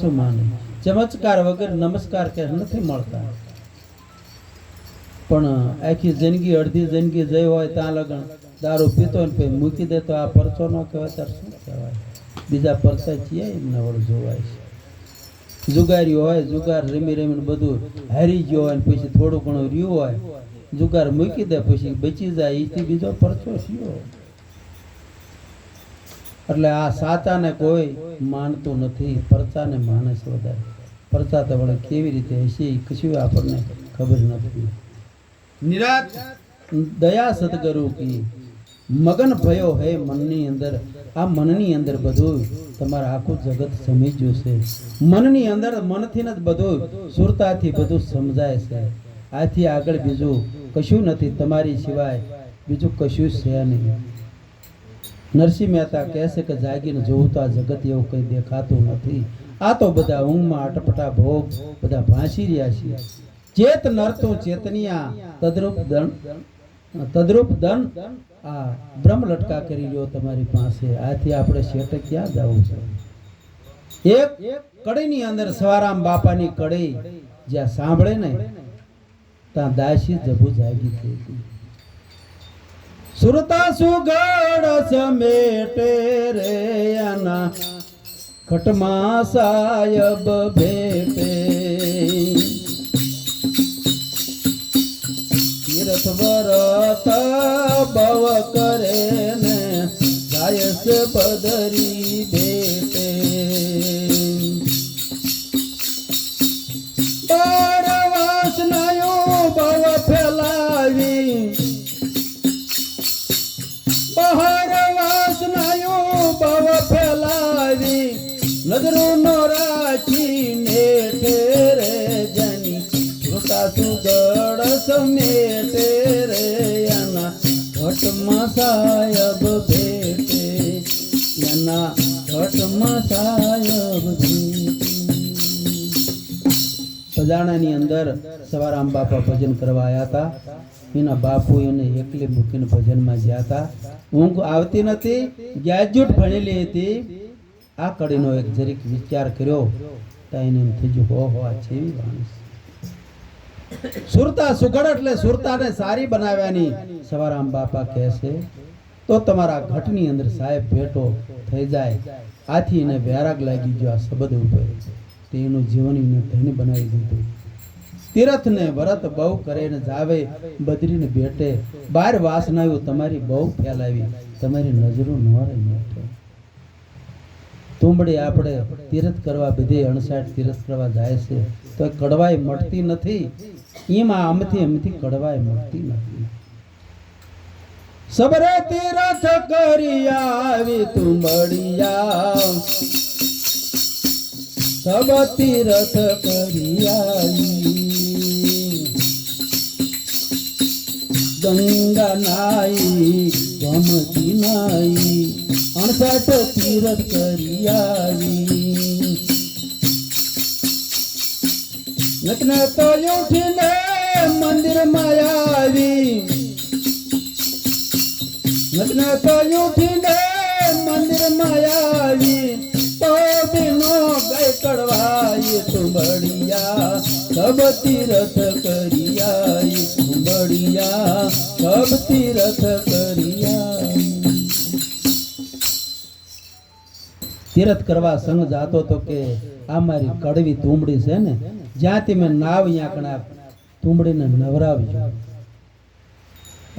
શું માને. ચમત્કાર વગર નમસ્કાર કે નથી મળતા. પણ આખી જિંદગી, અડધી જિંદગી જઈ હોય ત્યાં લગન દારૂ પીતો ને પછી મૂકી દે તો આ પરચો ન કહેવાય, ત્યારે શું કહેવાય? બીજા પરચા છીએ એમને વળ, જોવાય છે. જુગારી હોય, જુગાર રમી રમીને બધું હારી ગયો હોય પછી થોડું ઘણું રહ્યું હોય, જુગાર મૂકી દે, પછી બચી જાય એથી બીજો પરચો થયો. એટલે આ સાચાને કોઈ માનતું નથી પરચાને છે વધારે. પરચા તો વળે કેવી રીતે હશે એ કશું આપણને ખબર નથી. નિરાત. દયા સદગુરુ કી મગન ભયો હે મનની અંદર. આ મનની અંદર બધું તમારે આખું જગત સમજ્યું છે. મનની અંદર મનથી જ બધું સુરતાથી બધું સમજાય છે. આથી આગળ બીજું કશું નથી તમારી સિવાય. બીજું કશું છે નહીં. નરસિંહ મહેતા કહે છે કે જાગીને જોવું તો આ જગત એવું કંઈ દેખાતું નથી. આ તો બધા ઊંઘમાં અટપટા ભોગ, બધા ભાંસી રહ્યા છે. ચેત નરતો ચેતનિયા, તદ્રુપ દન તદ્રુપ દન. આ બ્રહ્મ લટકા કરી લ્યો તમારી પાસે. આથી આપણે શેઠ ક્યાં જવું છે? એક કડીની અંદર સવારામ બાપાની કડી જ્યાં સાંભળે ને, ત્યાં દાસી જભુ જાગી થઈ હતી સુરતા સુગડ સમેટે રે આના. ખટમા સાયબ ભેટે. તીર્થ વરત બવ કરે ને છે પદરી ઘટમાં સાયબ સજાણાની અંદર સવારામ બાપા ભજન કરવા આવ્યા હતા. એના બાપુ એને એકલી મૂકીને ભજનમાં ગયા હતા. ઊંઘ આવતી નથી, ગ્રેજ્યુએટ ભણેલી હતી. આ કડીનો એક જરીક વિચાર કર્યો. તો એને એમ થઈ ગયું હો હો, આ વાણી છે. સુરતા સુઘડ એટલે સુરતાને સારી બનાવ્યાની. સવારામ બાપા કહે તો તમારા ઘટની અંદર સાહેબ ભેટો થઈ જાય. આથી એને વ્યારાગ લાગી ગયો આ શબ્દ ઉપર. તે એનું જીવન એને ધન્ય બનાવી દીધું. તીરથને વ્રત બહુ કરે ને જાવે, બદરીને ભેટે. બાર વાસનાઓ તમારી બહુ ફેલાવી તમારી નજરો નવારે રહી તુંબડી આપણે તીરથ કરવા, બધે અણસાઠ તીરથ કરવા જાય છે. તો કડવાઈ મટતી નથી. એમાં આમથી આમથી કડવાઈ મટતી નથી. સબરે તીરથ કરી આવી તુંબડિયા સબ તીરથ કરી આવી. ગંગા નાઈ, ગમતી નાઈ, અણસઠ તીરથ કરી આવી. નતન તો ઉઠીને મંદિરમાં આવી. નટના તો ઉઠીને મંદિરમાં આવી. તો ગઈ કડવાઈ તુંબડિયા સબ તીરથ કરિયા તુંબડિયા સબ તીરથ કરિયા તીરથ કરવા સંગ જાતો તો કે, આ કડવી તુંબડી છે ને જ્યાંથી મેં નાવ યાકણા કણા તુંબડીને નવરાવજો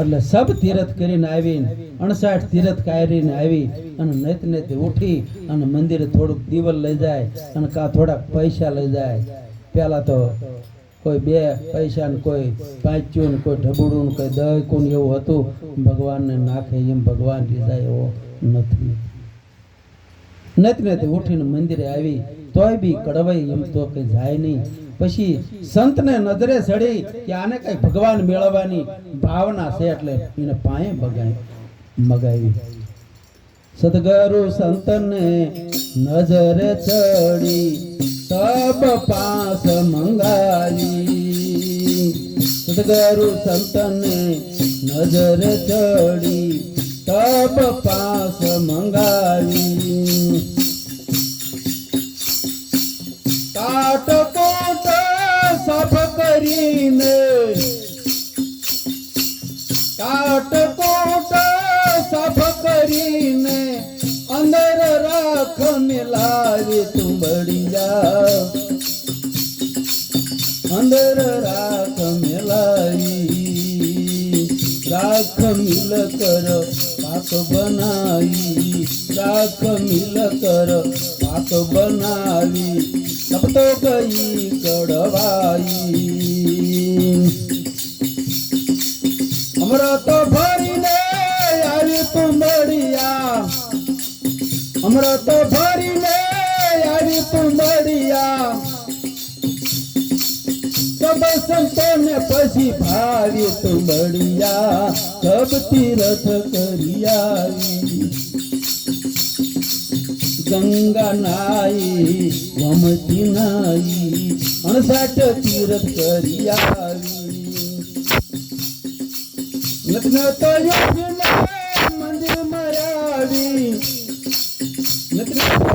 એટલે સબ તીરથ કરીને આવીને અણસાઠ તીરથ કાઢીને આવી અને નેત નેત ઉઠી અને મંદિરે થોડુંક દીવલ લઈ જાય અને કા થોડાક પૈસા લઈ જાય. પેલા તો કોઈ બે પૈસા ને કોઈ પાંચ્યું ને કોઈ ઢબુડું ને કોઈ દહકું એવું હતું. ભગવાનને નાખે એમ ભગવાન લીધા એવો નથી. નેત નેત ઉઠીને મંદિરે આવી તોય બી કડવાઈ એમ તો કંઈ જાય નહીં. પછી સંતને નજરે ચડી કે આને કઈ ભગવાન મેળવવાની ભાવના છે એટલે એને પાએ બગાઈ મગાવી. સદગુરુ સંતને નજરે ચડી તબ પાસ મંગાવી. સદગુરુ સંતને નજરે ચડી તબ પાસ મંગાવી. કાટકોટ સાફ કાટ કોટ સાફ કરીને અંદર રાખ મિલાવી તુંબડિયા અંદર રાખ મિલાવી રાખ મિલ કર, પાક બનાવી, રાખ મિલ કર, પાક બનાવી. તબ તો ગઈ કડવાઈ અમૃત ભરીને આવી તુંબડિયા અમૃત ભરીને આવી તુંબડિયા સબ સંતોને પછી ભાવી તુંબડિયા સબ તીરથ કરી ગંગા નાઈ, વમતી નાઈ, અણસાઠ તીરથ કરી આવી. લગ્ન તો મંદિર મરાવી લગ્ન તો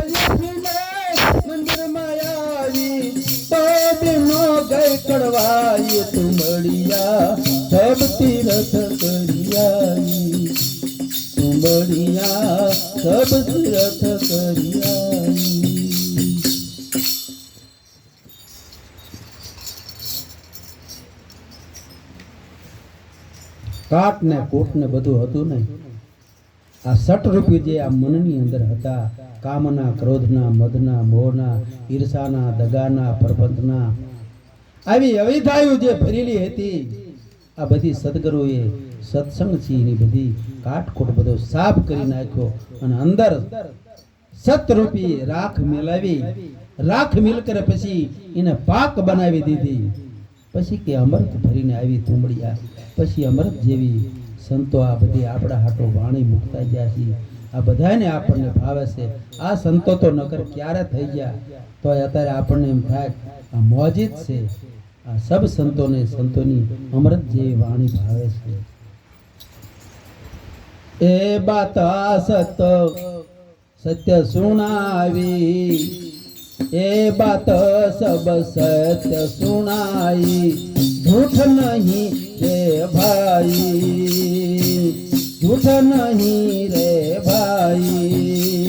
મંદિર મરાવી તો દિનો ગઈ કડવાઈ તુંબડિયા સબ તીરથ કરિયાઈ તુંબડિયા સબ તીરથ કરિયાઈ કાટ ને કોટ ને બધું હતું ને આ સટ રૂપી જે આ મનની અંદર હતા, કામના, ક્રોધના, મદના, મોહના, ઈર્ષાના, દગાના પરપંચના આવી અવિધાયુ જે ભરેલી હતી આ બધી સદગુરુએ સત્સંગ છે એની બધી કાટકોટ બધો સાફ કરી નાખ્યો અને અંદર સતરૂપી રાખ મેલાવી. રાખ મિલ કરે પછી એને પાક બનાવી દીધી. પછી કે અમૃત ભરીને આવી થુંબડિયા પછી અમૃત જેવી સંતો આ બધી આપણા હાટો વાણી મૂકતા ગયા છે. આ બધાને આપણને ભાવે છે. આ સંતો તો નકર ક્યારે થઈ ગયા? તો અત્યારે આપણને એમ થાય, આ મોજીત છે. આ સબ સંતોને સંતોની અમૃત જેવી વાણી ભાવે છે. એ વાત સત સત્ય સુણાવી એ વાત સબ સત્ય સુણાઈ જૂઠ નહીં રે ભાઈ, જૂઠ નહીં રે ભાઈ.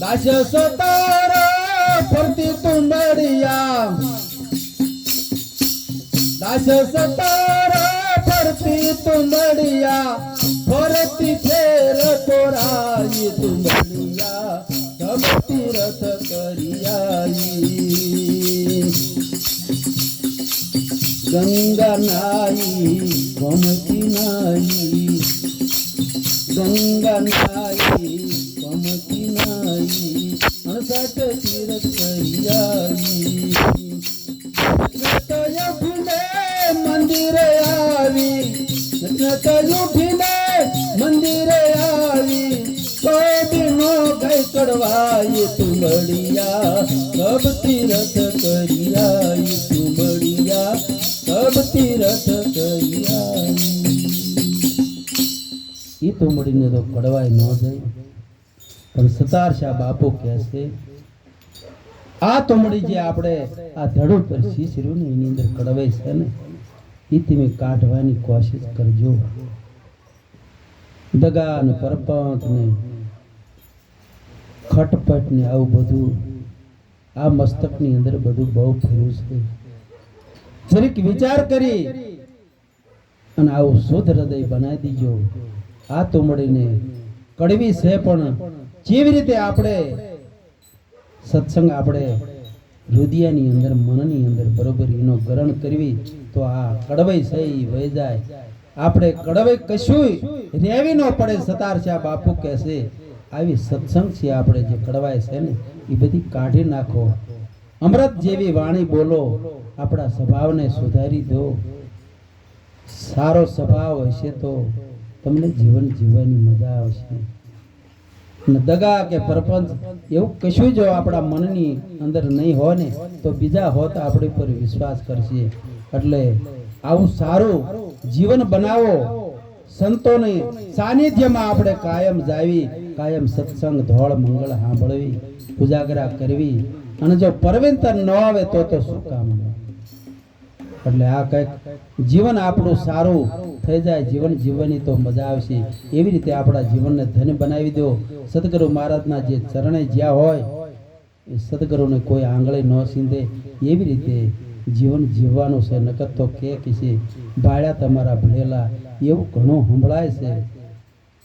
દાસ સતાર मूर्ती तुंबडिया. दाश सतारा फरती तुंबडिया. फरती फेर तोराई तुंबडिया. समती रथ करियाई. गंगा नाई कमती नाही. गंगा नाई कमती नाही. અણસાઠ તીરથ કરિયાઈ નતય ઉઠીને મંદિરે આવી નતય ઉઠીને મંદિરે આવી કોબીનો ગઈ કડવાય તુંબડિયા સબ તીરથ કરિયાઈ તુંબડિયા સબ તીરથ કરિયાઈ એ તુંબડીને તો કડવાય ન જાય. સતાર શાહ બાપુ કહે આ તમડી જે આપણે આ ધડ ઉપર શીશર્યું ને એની અંદર કડવે છે ને એ તમે કાઢવાની કોશિશ કરજો. દગા ને પરપંચ ને ખટપટ ને આવું બધું આ મસ્તકની અંદર બધું બહુ ફર્યું છે. જરીક વિચાર કરી અને આવું શુદ્ધ હૃદય બનાવી દીજો. આ તોમડીને કડવી છે પણ જેવી રીતે આપણે સત્સંગ આપણે હૃદયની અંદર, મનની અંદર બરોબર એનો ગ્રહણ કરવી, તો આ કડવાઈ ઈ વહી જાય. આપણે કડવાઈ કશું રેવી ન પડે, સતાર છે આ બાપુ કહેશે આવી સત્સંગ છે આપણે જે કડવાય છે ને, એ બધી કાઢી નાખો. અમૃત જેવી વાણી બોલો, આપણા સ્વભાવને સુધારી દો. સારો સ્વભાવ હશે તો તમને જીવન જીવવાની મજા આવશે. દગા કે પરપંચ, એવું કશું જો આપણા મનની અંદર નહીં હોય ને તો બીજા હોત આપણી પર વિશ્વાસ કરશે. એટલે આવું સારું જીવન બનાવો. સંતોની સાનિધ્યમાં આપણે કાયમ જાવી, કાયમ સત્સંગ, ધોળ, મંગળ સાંભળવી, ઉજાગરા કરવી. અને જો પરવિંતર ન આવે તો તો શું કામ? એટલે આ કંઈક જીવન આપણું સારું થઈ જાય, જીવન જીવવાની તો મજા આવશે. એવી રીતે આપણા જીવનને ધન્ય બનાવી દો. સદગુરુ મહારાજના જે ચરણે જ્યાં હોય, એ સદગુરુને કોઈ આંગળી ન સીંધે. એવી રીતે જીવન જીવવાનું છે. નકર તો કે છે, ભાળ્યા તમારા ભણેલા. એવું ઘણું સંભળાય છે.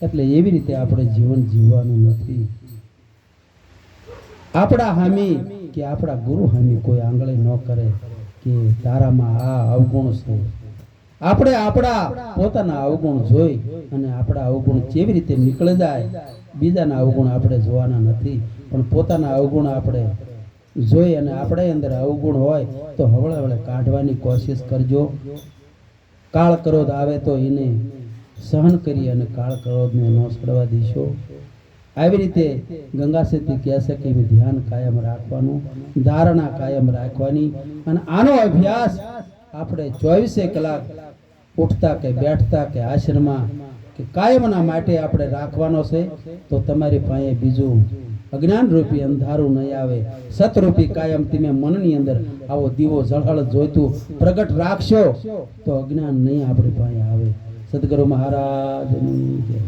એટલે એવી રીતે આપણે જીવન જીવવાનું નથી. આપણા હામી કે આપણા ગુરુ હામી કોઈ આંગળી ન કરે કે તારામાં આ અવગુણ છે. આપણે આપણા પોતાના અવગુણ જોઈ અને આપણા અવગુણ કેવી રીતે નીકળી જાય, બીજાના અવગુણ આપણે જોવાના નથી. પણ પોતાના અવગુણ આપણે જોઈ અને આપણે અંદર અવગુણ હોય તો હવળે હવળે કાઢવાની કોશિશ કરજો. કાળ ક્રોધ આવે તો એને સહન કરી અને કાળ ક્રોધને ન સડવા દીશો. આવી રીતે ગંગા સેતી કહે છે કે ધ્યાન કાયમ રાખવાનું, ધારણા કાયમ રાખવાની. અને આનો અભ્યાસ આપણે ચોવીસે કલાક ઉઠતા કે બેઠતા કે આશ્રમમાં કે કાયમના માટે આપણે રાખવાનો છે, તો તમારી પાસે બીજું અજ્ઞાન રૂપી અંધારું નહીં આવે. સતરૂપી કાયમ તમે મનની અંદર આવો દીવો ઝળહળ જોઈતું પ્રગટ રાખશો, તો અજ્ઞાન નહીં આપણી પાસે આવે. સદગુરુ મહારાજની જય.